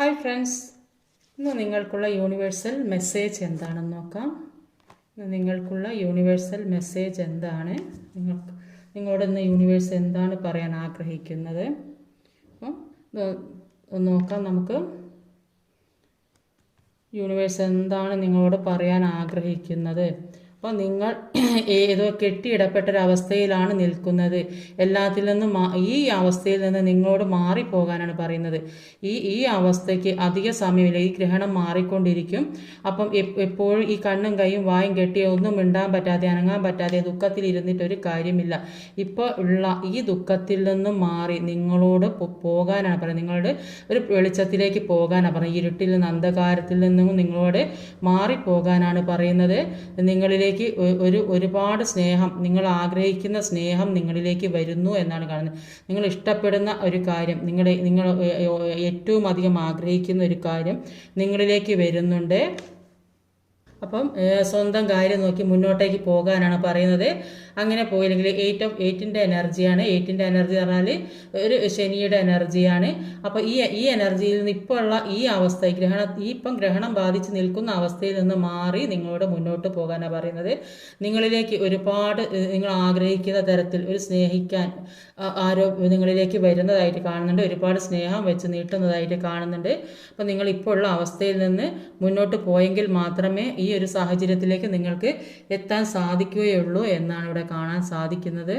Hi friends ഇന്ന് നിങ്ങൾക്കുള്ള universal message എന്താണെന്ന് നോക്കാം. ഇന്ന് നിങ്ങൾക്കുള്ള യൂണിവേഴ്സൽ മെസ്സേജ് എന്താണ്? നിങ്ങൾക്ക് നിങ്ങളോട് ഇന്ന് യൂണിവേഴ്സ് എന്താണ് പറയാൻ ആഗ്രഹിക്കുന്നത്? അപ്പം നോക്കാം നമുക്ക്. യൂണിവേഴ്സ് എന്താണ് നിങ്ങളോട് പറയാൻ ആഗ്രഹിക്കുന്നത്? അപ്പോൾ നിങ്ങൾ ഏതോ കെട്ടിയിടപ്പെട്ടൊരവസ്ഥയിലാണ് നിൽക്കുന്നത്. എല്ലാത്തിൽ നിന്നും ഈ അവസ്ഥയിൽ നിന്ന് നിങ്ങളോട് മാറിപ്പോകാനാണ് പറയുന്നത്. ഈ ഈ അവസ്ഥയ്ക്ക് അധിക സമയമില്ല. ഈ ഗ്രഹണം മാറിക്കൊണ്ടിരിക്കും. അപ്പം എപ്- എപ്പോഴും ഈ കണ്ണും കൈയും വായും കെട്ടി ഒന്നും മിണ്ടാൻ പറ്റാതെ അനങ്ങാൻ പറ്റാതെ ദുഃഖത്തിൽ ഇരുന്നിട്ട് ഒരു കാര്യമില്ല. ഇപ്പോൾ ഉള്ള ഈ ദുഃഖത്തിൽ നിന്നും മാറി നിങ്ങളോട് പോകാനാണ് പറയുന്നത്. നിങ്ങളുടെ ഒരു വെളിച്ചത്തിലേക്ക് പോകാനാണ് പറയുന്നത്. ഇരുട്ടിൽ നിന്ന് അന്ധകാരത്തിൽ നിന്നും നിങ്ങളോട് മാറിപ്പോകാനാണ് പറയുന്നത്. നിങ്ങളിലേക്ക് ഒരു ഒരുപാട് സ്നേഹം നിങ്ങൾ ആഗ്രഹിക്കുന്ന സ്നേഹം നിങ്ങളിലേക്ക് വരുന്നു എന്നാണ് കാണുന്നത്. നിങ്ങൾ ഇഷ്ടപ്പെടുന്ന ഒരു കാര്യം നിങ്ങളെ നിങ്ങൾ ഏറ്റവും അധികം ആഗ്രഹിക്കുന്ന ഒരു കാര്യം നിങ്ങളിലേക്ക് വരുന്നുണ്ട്. അപ്പം സ്വന്തം കാര്യം നോക്കി മുന്നോട്ടേക്ക് പോകാനാണ് പറയുന്നത്. അങ്ങനെ പോയില്ലെങ്കിൽ എയ്റ്റ് ഓഫ് എയ്റ്റിന്റെ എനർജിയാണ്. എയ്റ്റിന്റെ എനർജി പറഞ്ഞാൽ ഒരു ശനിയുടെ എനർജിയാണ്. അപ്പോൾ ഈ ഈ എനർജിയിൽ നിന്ന് ഇപ്പോൾ ഉള്ള ഈ അവസ്ഥ ഗ്രഹണ ഈ ഇപ്പം ഗ്രഹണം ബാധിച്ച് നിൽക്കുന്ന അവസ്ഥയിൽ നിന്ന് മാറി നിങ്ങളോട് മുന്നോട്ട് പോകാനാണ് പറയുന്നത്. നിങ്ങളിലേക്ക് ഒരുപാട് നിങ്ങൾ ആഗ്രഹിക്കുന്ന തരത്തിൽ ഒരു സ്നേഹിക്കാൻ ആരോ നിങ്ങളിലേക്ക് വരുന്നതായിട്ട് കാണുന്നുണ്ട്. ഒരുപാട് സ്നേഹം വെച്ച് നീട്ടുന്നതായിട്ട് കാണുന്നുണ്ട്. അപ്പം നിങ്ങൾ ഇപ്പോൾ ഉള്ള അവസ്ഥയിൽ നിന്ന് മുന്നോട്ട് പോയെങ്കിൽ മാത്രമേ ഈ ഒരു സാഹചര്യത്തിലേക്ക് നിങ്ങൾക്ക് എത്താൻ സാധിക്കുകയുള്ളൂ എന്നാണ് ഇവിടെ കാണാൻ സാധിക്കുന്നത്.